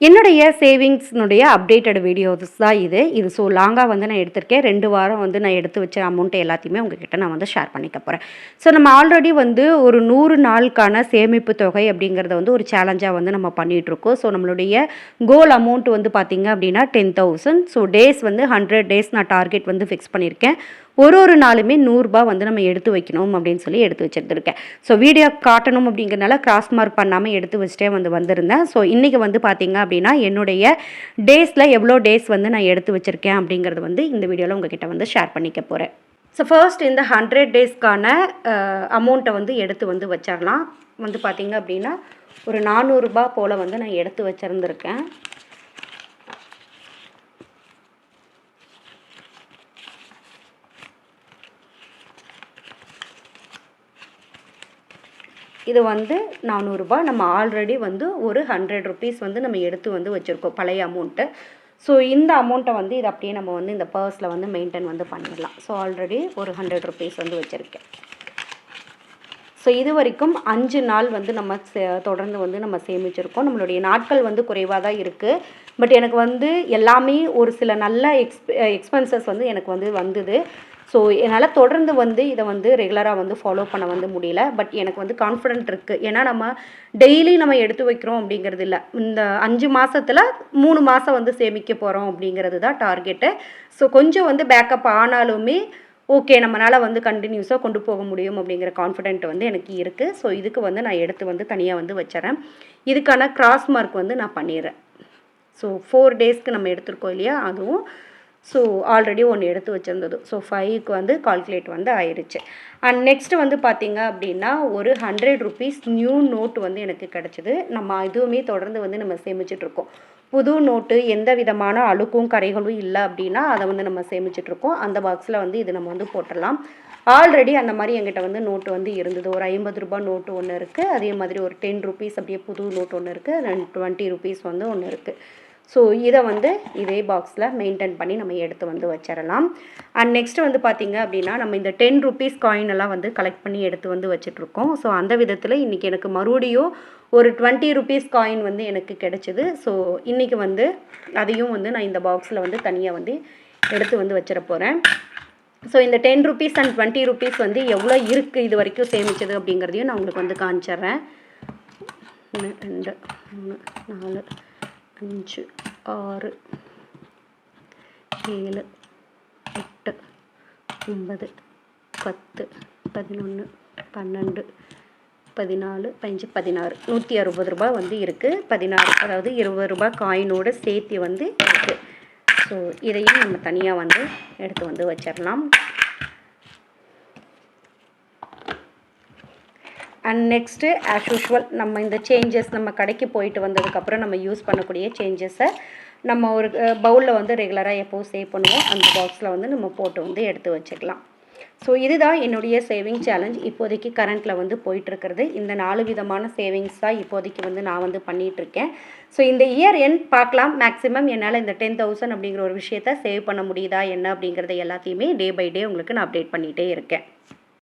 என்னுடைய சேவிங்ஸ்னுடைய updated videos தான் இது. இது ஸோ லாங்காக வந்து நான் எடுத்திருக்கேன். ரெண்டு வாரம் வந்து நான் எடுத்து வச்ச அமௌண்ட்டை எல்லாத்தையுமே உங்ககிட்ட நான் வந்து ஷேர் பண்ணிக்க போகிறேன் ஸோ நம்ம ஆல்ரெடி வந்து ஒரு நூறு நாளுக்கான சேமிப்பு தொகை அப்படிங்கிறத வந்து ஒரு சேலஞ்சாக வந்து நம்ம பண்ணிகிட்ருக்கோம் ஸோ நம்மளுடைய கோல் அமௌண்ட் வந்து பார்த்திங்க அப்படின்னா டென் தௌசண்ட் ஸோ டேஸ் வந்து ஹண்ட்ரட் டேஸ் நான் டார்கெட் வந்து ஃபிக்ஸ் பண்ணியிருக்கேன் ஒரு ஒரு நாளுமே நூறுரூபா வந்து நம்ம எடுத்து வைக்கணும் அப்படின்னு சொல்லி எடுத்து வச்சுருந்துருக்கேன். ஸோ வீடியோ காட்டணும் அப்படிங்கிறனால கிராஸ் மார்க் பண்ணாமல் எடுத்து வச்சுட்டே வந்து வந்திருந்தேன். ஸோ இன்றைக்கி வந்து பார்த்திங்க அப்படின்னா என்னுடைய டேஸில் எவ்வளோ டேஸ் வந்து நான் எடுத்து வச்சுருக்கேன் அப்படிங்கிறது வந்து இந்த வீடியோவில் உங்ககிட்ட வந்து ஷேர் பண்ணிக்க போகிறேன் ஸோ ஃபர்ஸ்ட் இந்த ஹண்ட்ரட் டேஸ்க்கான அமௌண்ட்டை வந்து எடுத்து வந்து வச்சிடலாம் வந்து பார்த்திங்க அப்படின்னா ஒரு நானூறுரூபா போல் வந்து நான் எடுத்து வச்சுருந்துருக்கேன். இது வந்து நானூறுரூபா நம்ம ஆல்ரெடி வந்து ஒரு ஹண்ட்ரட் ருபீஸ் வந்து நம்ம எடுத்து வந்து வச்சுருக்கோம் பழைய அமௌண்ட்டு ஸோ இந்த அமௌண்ட்டை வந்து இது அப்படியே நம்ம வந்து இந்த பர்ஸில் வந்து மெயின்டைன் வந்து பண்ணிடலாம். ஸோ ஆல்ரெடி ஒரு ஹண்ட்ரட் ருபீஸ் வந்து வச்சுருக்கேன். ஸோ இது வரைக்கும் அஞ்சு நாள் வந்து நம்ம தொடர்ந்து வந்து நம்ம சேமிச்சிருக்கோம். நம்மளுடைய நாட்கள் வந்து குறைவாக தான் இருக்குது பட் எனக்கு வந்து எல்லாமே ஒரு சில நல்ல எக்ஸ்பெ எக்ஸ்பென்சஸ் வந்து எனக்கு வந்து வந்தது. ஸோ என்னால் தொடர்ந்து வந்து இதை வந்து ரெகுலராக வந்து ஃபாலோ பண்ண வந்து முடியல. பட் எனக்கு வந்து கான்ஃபிடென்ட் இருக்குது ஏன்னா நம்ம டெய்லி நம்ம எடுத்து வைக்கிறோம் அப்படிங்கிறது இல்லை. இந்த அஞ்சு மாதத்தில் மூணு மாதம் வந்து சேமிக்க போகிறோம் அப்படிங்கிறது தான் டார்கெட்டு ஸோ கொஞ்சம் வந்து பேக்கப் ஆனாலுமே ஓகே நம்மளால் வந்து கண்டினியூஸாக கொண்டு போக முடியும் அப்படிங்கிற கான்ஃபிடென்ட் வந்து எனக்கு இருக்குது ஸோ இதுக்கு வந்து நான் எடுத்து வந்து தனியாக வந்து வச்சுறேன். இதுக்கான கிராஸ் மார்க் வந்து நான் பண்ணிடுறேன். ஸோ ஃபோர் டேஸ்க்கு நம்ம எடுத்திருக்கோம் இல்லையா? அதுவும் ஸோ ஆல்ரெடி ஒன்று எடுத்து வச்சுருந்தது. ஸோ ஃபைவ்க்கு வந்து கால்குலேட் வந்து ஆயிடுச்சு அண்ட் நெக்ஸ்ட் வந்து பார்த்திங்க அப்படின்னா ஒரு ஹண்ட்ரட் ருபீஸ் நியூ நோட் வந்து எனக்கு கிடச்சிது. நம்ம இதுவுமே தொடர்ந்து வந்து நம்ம சேமிச்சிட்ருக்கோம் புது நோட்டு எந்த விதமான அழுக்கும் கரைகளும் இல்லை அப்படின்னா அதை வந்து நம்ம சேமிச்சிட்ருக்கோம் அந்த பாக்ஸில் வந்து இது நம்ம வந்து போட்டுடலாம். ஆல்ரெடி அந்த மாதிரி எங்கிட்ட வந்து நோட்டு வந்து இருந்தது. ஒரு ஐம்பது ரூபாய் நோட்டு ஒன்று இருக்குது அதே மாதிரி ஒரு டென் ருபீஸ் அப்படியே புது நோட்டு ஒன்று இருக்குது ரெண்டு டுவெண்ட்டி ருபீஸ் வந்து ஒன்று இருக்குது ஸோ இதை வந்து இதே பாக்ஸில் மெயின்டைன் பண்ணி நம்ம எடுத்து வந்து வச்சிடலாம். அண்ட் நெக்ஸ்ட் வந்து பார்த்திங்க அப்படின்னா நம்ம இந்த டென் ருபீஸ் காயின் எல்லாம் வந்து கலெக்ட் பண்ணி எடுத்து வந்து வச்சிட்ருக்கோம் ஸோ அந்த விதத்தில் இன்றைக்கி எனக்கு மறுபடியும் ஒரு டுவெண்ட்டி ருபீஸ் காயின் வந்து எனக்கு கிடச்சிது. ஸோ இன்றைக்கி வந்து அதையும் வந்து நான் இந்த பாக்ஸில் வந்து தனியாக வந்து எடுத்து வந்து வச்சிட போகிறேன் ஸோ இந்த ten rupees and twenty rupees வந்து எவ்வளோ இருக்குது இது வரைக்கும் சேமித்தது அப்படிங்கிறதையும் நான் உங்களுக்கு வந்து காமிச்சிட்றேன். ரெண்டு மூணு நாலு அஞ்சு ஆறு ஏழு எட்டு ஒன்பது பத்து பதினொன்று பன்னெண்டு பதினாலு பதினஞ்சு பதினாறு நூற்றி அறுபது ரூபாய் வந்து இருக்குது பதினாறு அதாவது இருபது ரூபாய் காயினோட சேர்த்து வந்து இருக்குது ஸோ இதையும் நம்ம தனியாக வந்து எடுத்து வந்து வச்சிடலாம். அண்ட் நெக்ஸ்ட்டு ஆஸ் யூஷுவல் நம்ம இந்த சேஞ்சஸ் நம்ம கடைக்கு போயிட்டு வந்ததுக்கப்புறம் நம்ம யூஸ் பண்ணக்கூடிய சேஞ்சஸை நம்ம ஒரு பவுலில் வந்து ரெகுலராக எப்போவும் சேவ் பண்ணுவோம். அந்த பாக்ஸில் வந்து நம்ம போட்டு வந்து எடுத்து வச்சுக்கலாம். ஸோ இதுதான் என்னுடைய சேவிங் சேலஞ்ச் இப்போதைக்கு கரண்ட்டில் வந்து போயிட்டுருக்கிறது. இந்த நாலு விதமான சேவிங்ஸ் தான் இப்போதைக்கு வந்து நான் வந்து பண்ணிகிட்ருக்கேன் ஸோ இந்த இயர் என் பார்க்கலாம். மேக்ஸிமம் என்னால் இந்த டென் தௌசண்ட் அப்படிங்கிற ஒரு விஷயத்த சேவ் பண்ண முடியுதா என்ன அப்படிங்கிறத எல்லாத்தையுமே டே பை டே உங்களுக்கு நான் அப்டேட் பண்ணிகிட்டே இருக்கேன்.